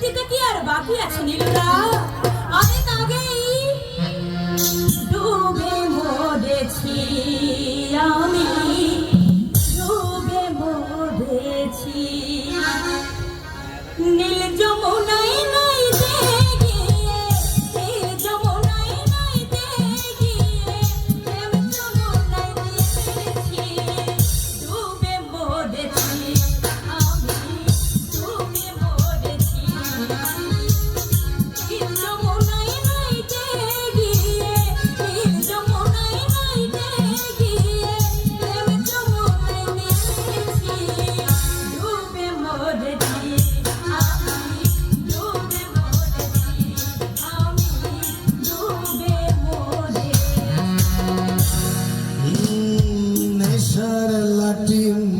দিতে কি আর বাকি আছে নীলুদা? অনেক আগেই ডুবে মরেছি আমি। ডুবে মরেছি। காட்டியும்